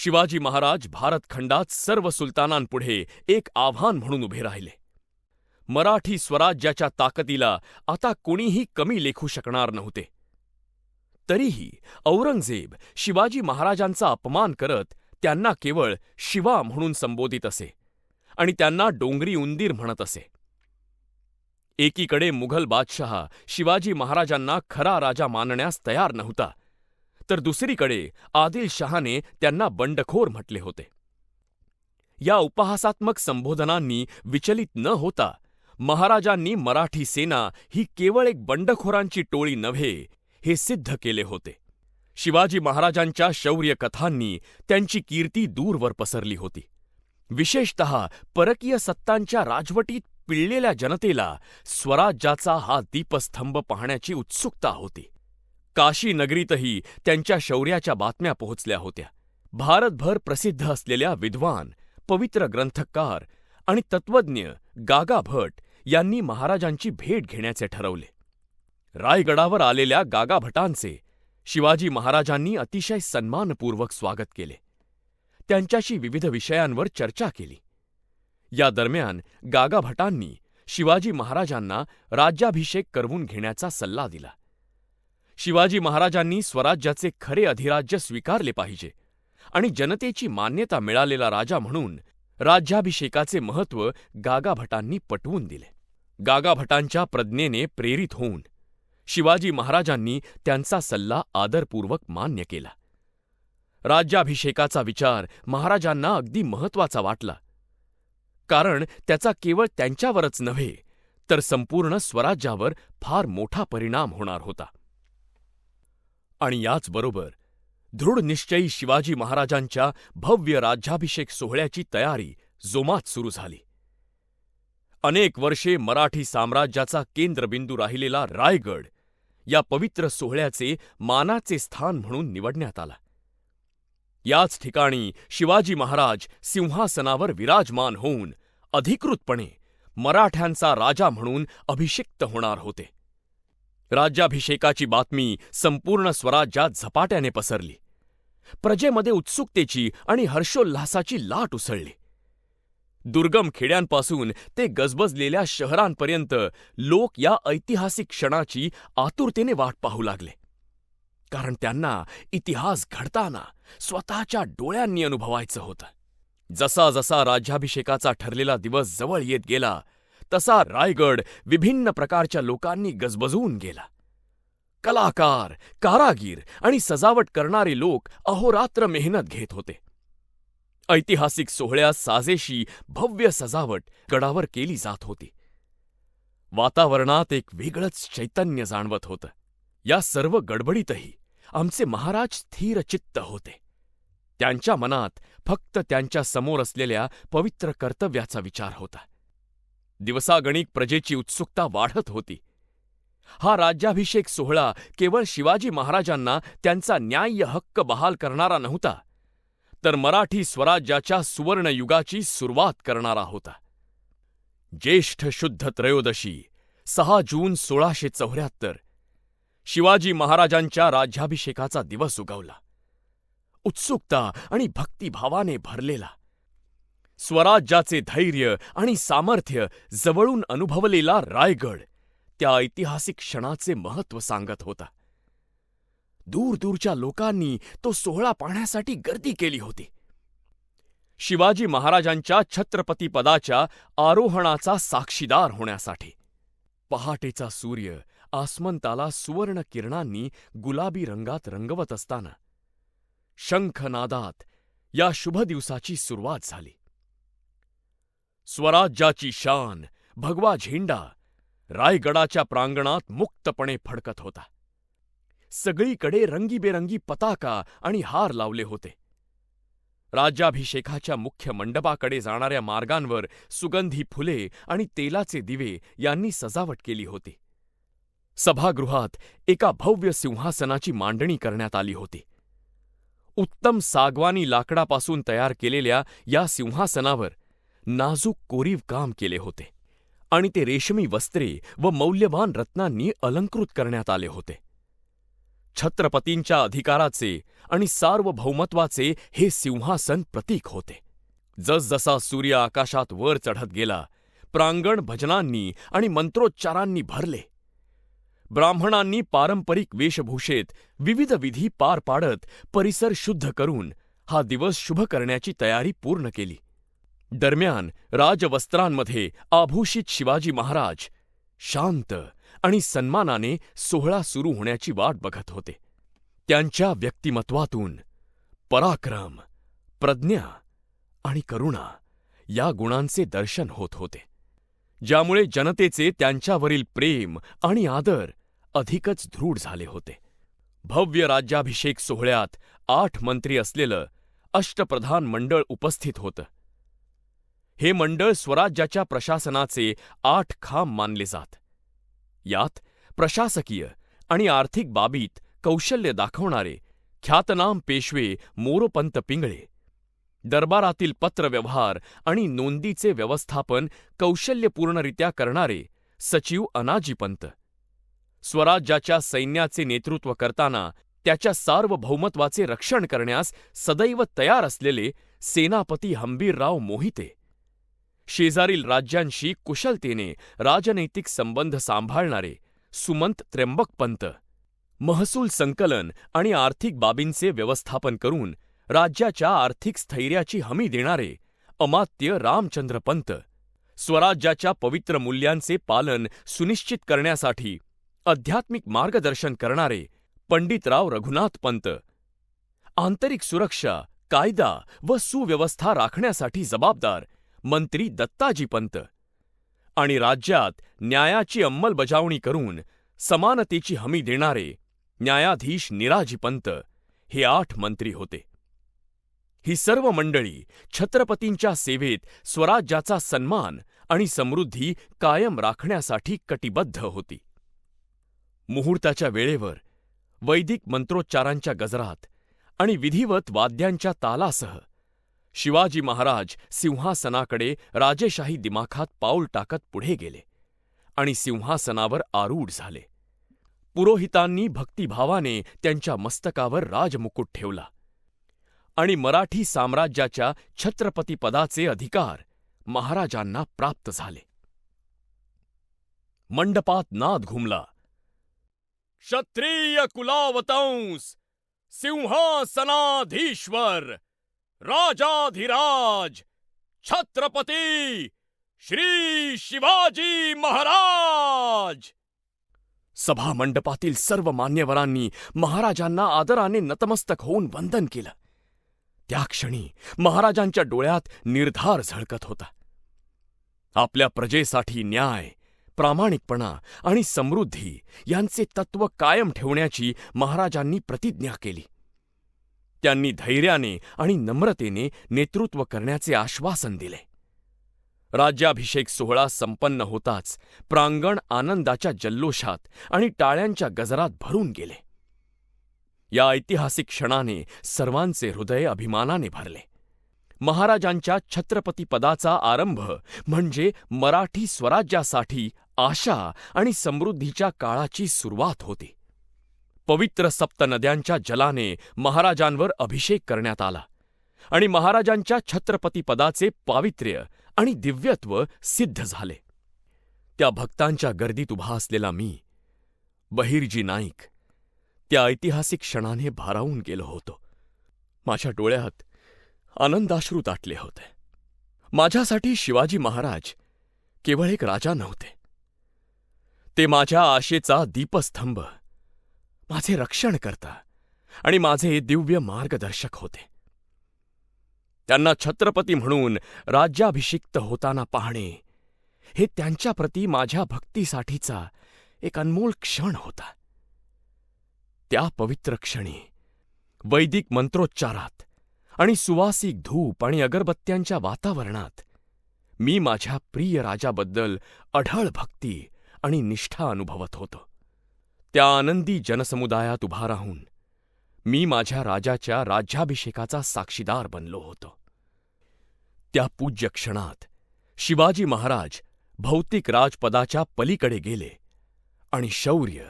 शिवाजी महाराज भारतखंडात सर्व सुलतानांपुढे एक आव्हान म्हणून उभे राहिले. मराठी स्वराज्याच्या ताकदीला आता कुणीही कमी लेखू शकणार नव्हते. तरीही औरंगजेब शिवाजी महाराजांचा अपमान करत त्यांना केवळ शिवा म्हणून संबोधित असे आणि त्यांना डोंगरी उंदीर म्हणत असे. एकीकडे मुघल बादशहा शिवाजी महाराजांना खरा राजा मानण्यास तयार नव्हता तर दुसरीकडे आदिलशहाने त्यांना बंडखोर म्हटले होते. या उपहासात्मक संबोधनांनी विचलित न होता महाराजांनी मराठी सेना ही केवळ एक बंडखोरांची टोळी नव्हे हे सिद्ध केले होते. शिवाजी महाराजांच्या शौर्य कथांनी त्यांची कीर्ती दूरवर पसरली होती. विशेषत परकीय सत्तांच्या राजवटीत पिळलेल्या जनतेला स्वराज्याचा हा दीपस्तंभ पाहण्याची उत्सुकता होती. काशी नगरीतही त्यांच्या शौर्याच्या बातम्या पोहोचल्या होत्या. भारतभर प्रसिद्ध असलेल्या विद्वान पवित्र ग्रंथकार आणि तत्वज्ञ गागा भट यांनी महाराजांची भेट घेण्याचे ठरवले. रायगडावर आलेल्या गागा भटांचे शिवाजी महाराजांनी अतिशय सन्मानपूर्वक स्वागत केले. त्यांच्याशी विविध विषयांवर चर्चा केली. या दरम्यान गागा भटांनी शिवाजी महाराजांना राज्याभिषेक करवून घेण्याचा सल्ला दिला. शिवाजी महाराजांनी स्वराज्याचे खरे अधिराज्य स्वीकारले पाहिजे आणि जनतेची मान्यता मिळालेला राजा म्हणून राज्याभिषेकाचे महत्त्व गागाभटांनी पटवून दिले. गागाभटांच्या प्रज्ञेने प्रेरित होऊन शिवाजी महाराजांनी त्यांचा सल्ला आदरपूर्वक मान्य केला. राज्याभिषेकाचा विचार महाराजांना अगदी महत्त्वाचा वाटला. कारण त्याचा केवळ त्यांच्यावरच नव्हे तर संपूर्ण स्वराज्यावर फार मोठा परिणाम होणार होता. आणि याचबरोबर दृढनिश्चयी शिवाजी महाराजांच्या भव्य राज्याभिषेक सोहळ्याची तयारी जोमात सुरू झाली. अनेक वर्षे मराठी साम्राज्याचा केंद्रबिंदू राहिलेला रायगड या पवित्र सोहळ्याचे मानाचे स्थान म्हणून निवडण्यात आला. याच ठिकाणी शिवाजी महाराज सिंहासनावर विराजमान होऊन अधिकृतपणे मराठ्यांचा राजा म्हणून अभिषिक्त होणार होते. राज्याभिषेकाची बातमी संपूर्ण स्वराज्यात झपाट्याने पसरली. प्रजेमध्ये उत्सुकतेची आणि हर्षोल्लासाची लाट उसळली. दुर्गम खेड्यांपासून ते गजबजलेल्या शहरांपर्यंत लोक या ऐतिहासिक क्षणाची आतुरतेने वाट पाहू लागले. कारण त्यांना इतिहास घडताना स्वतःच्या डोळ्यांनी अनुभवायचं होतं. जसा जसा राज्याभिषेकाचा ठरलेला दिवस जवळ येत गेला तसा रायगड विभिन्न प्रकारच्या लोकांनी गजबजून गेला. कलाकार कारागीर आणि सजावट करणारे लोक अहोरात्र मेहनत घेत होते. ऐतिहासिक सोहळ्यास साजेशी भव्य सजावट गडावर केली जात होती. वातावरणात एक वेगळंच चैतन्य जाणवत होतं. या सर्व गडबडीतही आमचे महाराज स्थिरचित्त होते. त्यांच्या मनात फक्त त्यांच्यासमोर असलेल्या पवित्र कर्तव्याचा विचार होता. दिवसागणिक प्रजेची उत्सुकता वाढत होती. हा राज्याभिषेक सोहळा केवळ शिवाजी महाराजांना त्यांचा न्याय्य हक्क बहाल करणारा नव्हता तर मराठी स्वराज्याच्या सुवर्णयुगाची सुरुवात करणारा होता. ज्येष्ठ शुद्ध त्रयोदशी सहा जून सोळाशे चौऱ्याहत्तर शिवाजी महाराजांच्या राज्याभिषेकाचा दिवस उगवला. उत्सुकता आणि भक्तिभावाने भरलेला. स्वराज्याचे धैर्य आणि सामर्थ्य जवळून अनुभवलेला रायगड त्या ऐतिहासिक क्षणाचे महत्त्व सांगत होता. दूरदूरच्या लोकांनी तो सोहळा पाहण्यासाठी गर्दी केली होती. शिवाजी महाराजांच्या छत्रपतीपदाच्या आरोहणाचा साक्षीदार होण्यासाठी पहाटेचा सूर्य आसमंताला सुवर्ण किरणांनी गुलाबी रंगात रंगवत असताना शंखनादात या शुभ दिवसाची सुरुवात झाली. स्वराज्याची शान भगवा झेंडा रायगडाच्या प्रांगणात मुक्तपणे फडकत होता. सगळीकडे रंगीबेरंगी पताका आणि हार लावले होते. राज्याभिषेकाच्या मुख्य मंडपाकडे जाणाऱ्या मार्गांवर सुगंधी फुले आणि तेलाचे दिवे यांनी सजावट केली होती. सभागृहात एका भव्य सिंहासनाची मांडणी करण्यात आली होती. उत्तम सागवानी लाकडापासून तयार केलेल्या या सिंहासनावर नाजूक कोरीव काम केले होते आणि ते रेशमी वस्त्रे व मौल्यवान रत्नांनी अलंकृत करण्यात आले होते. छत्रपतींच्या अधिकाराचे आणि सार्वभौमत्वाचे हे सिंहासन प्रतीक होते. जसजसा सूर्य आकाशात वर चढत गेला प्रांगण भजनांनी आणि मंत्रोच्चारांनी भरले. ब्राह्मणांनी पारंपरिक वेशभूषेत विविध विधी पार पाडत परिसर शुद्ध करून हा दिवस शुभ करण्याची तयारी पूर्ण केली. दरम्यान राजवस्त्रांमध्ये आभूषित शिवाजी महाराज शांत आणि सन्मानाने सोहळा सुरू होण्याची वाट बघत होते. त्यांच्या व्यक्तिमत्वातून पराक्रम प्रज्ञा आणि करुणा या गुणांचे दर्शन होत होते ज्यामुळे जनतेचे त्यांच्यावरील प्रेम आणि आदर अधिकच दृढ झाले होते. भव्य राज्याभिषेक सोहळ्यात आठ मंत्री असलेलं अष्टप्रधान मंडळ उपस्थित होतं. हे मंडळ स्वराज्याच्या प्रशासनाचे आठ खांब मानले जात. यात प्रशासकीय आणि आर्थिक बाबीत कौशल्य दाखवणारे ख्यातनाम पेशवे मोरोपंत पिंगळे. दरबारातील पत्रव्यवहार आणि नोंदीचे व्यवस्थापन कौशल्यपूर्णरित्या करणारे सचिव अनाजीपंत. स्वराज्याच्या सैन्याचे नेतृत्व करताना त्याच्या सार्वभौमत्वाचे रक्षण करण्यास सदैव तयार असलेले सेनापती हंबीरराव मोहिते. शेजारील राज्यांशी कुशलतेने राजनैतिक संबंध सांभाळणारे सुमंत त्र्यंबकपंत. महसूल संकलन आणि आर्थिक बाबींचे व्यवस्थापन करून राज्याच्या आर्थिक स्थैर्याची हमी देणारे अमात्य रामचंद्र पंत. स्वराज्याच्या पवित्र मूल्यांचे पालन सुनिश्चित करण्यासाठी आध्यात्मिक मार्गदर्शन करणारे पंडितराव रघुनाथ पंत. आंतरिक सुरक्षा कायदा व सुव्यवस्था राखण्यासाठी जबाबदार मंत्री दत्ताजी पंत आणि राज्यात न्यायाची अंमलबजावणी करून समानतेची हमी देणारे न्यायाधीश निराजी पंत हे आठ मंत्री होते. ही सर्व मंडळी छत्रपतींच्या सेवेत स्वराज्याचा सन्मान आणि समृद्धी कायम राखण्यासाठी कटिबद्ध होती. मुहूर्ताच्या वेळेवर वैदिक मंत्रोच्चारांच्या गजरात आणि विधिवत वाद्यांच्या तालासह शिवाजी महाराज सिंहासनाकडे राजेशाही दिमाखात पाऊल टाकत पुढे गेले आणि सिंहासनावर आरूढ झाले. पुरोहितांनी भक्तिभावाने त्यांच्या मस्तकावर राजमुकुट ठेवला आणि मराठी साम्राज्याच्या छत्रपतीपदाचे अधिकार महाराजांना प्राप्त झाले. मंडपात नाद घुमला. क्षत्रिय कुलावतंस सिंहासनाधीश्वर! राजाधिराज छत्रपती श्री शिवाजी महाराज! सभा मंडपातील सर्व मान्यवरांनी महाराजांना आदराने नतमस्तक होऊन वंदन केलं. त्या क्षणी महाराजांच्या डोळ्यात निर्धार झळकत होता. आपल्या प्रजेसाठी न्याय प्रामाणिकपणा आणि समृद्धी यांचे तत्व कायम ठेवण्याची महाराजांनी प्रतिज्ञा केली. त्यांनी धैर्याने आणि नम्रतेने नेतृत्व करण्याचे आश्वासन दिले. राज्याभिषेक सोहळा संपन्न होताच प्रांगण आनंदाच्या जल्लोषात आणि टाळ्यांच्या गजरात भरून गेले. या ऐतिहासिक क्षणाने सर्वांचे हृदय अभिमानाने भरले. महाराजांच्या छत्रपतीपदाचा आरंभ म्हणजे मराठी स्वराज्यासाठी आशा आणि समृद्धीच्या काळाची सुरुवात होती. पवित्र सप्त नद्यांच्या जलाने महाराजांवर अभिषेक करण्यात आला आणि महाराजांच्या छत्रपतीपदाचे पावित्र्य आणि दिव्यत्व सिद्ध झाले. त्या भक्तांच्या गर्दीत उभा असलेला मी बहिर्जी नाईक त्या ऐतिहासिक क्षणाने भारावून गेलो होतो. माझ्या डोळ्यात आनंदाश्रू दाटले होते. माझ्यासाठी शिवाजी महाराज केवळ एक राजा नव्हते. ते माझ्या आशेचा दीपस्तंभ माझे रक्षण करता आणि माझे दिव्य मार्गदर्शक होते. त्यांना छत्रपती म्हणून राज्याभिषिक्त होताना पाहणे हे त्यांच्याप्रती माझ्या भक्तीसाठीचा एक अनमोल क्षण होता. त्या पवित्र क्षणी वैदिक मंत्रोच्चारात आणि सुवासिक धूप आणि अगरबत्त्यांच्या वातावरणात मी माझ्या प्रिय राजाबद्दल अढळ भक्ती आणि निष्ठा अनुभवत होतो. त्या आनंदी जनसमुदायात उभा राहून मी माझ्या राजाच्या राज्याभिषेकाचा साक्षीदार बनलो होतो. त्या पूज्य क्षणात शिवाजी महाराज भौतिक राजपदाच्या पलीकडे गेले आणि शौर्य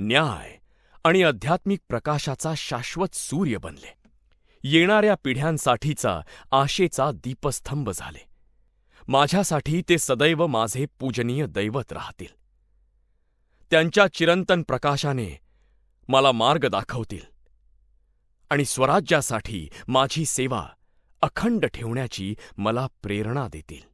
न्याय आणि आध्यात्मिक प्रकाशाचा शाश्वत सूर्य बनले. येणाऱ्या पिढ्यांसाठीचा आशेचा दीपस्तंभ झाले. माझ्यासाठी ते सदैव माझे पूजनीय दैवत राहतील. त्यांच्या चिरंतन प्रकाशाने मला मार्ग दाखवतील आणि स्वराज्यासाठी माझी सेवा अखंड ठेवण्याची मला प्रेरणा देतील.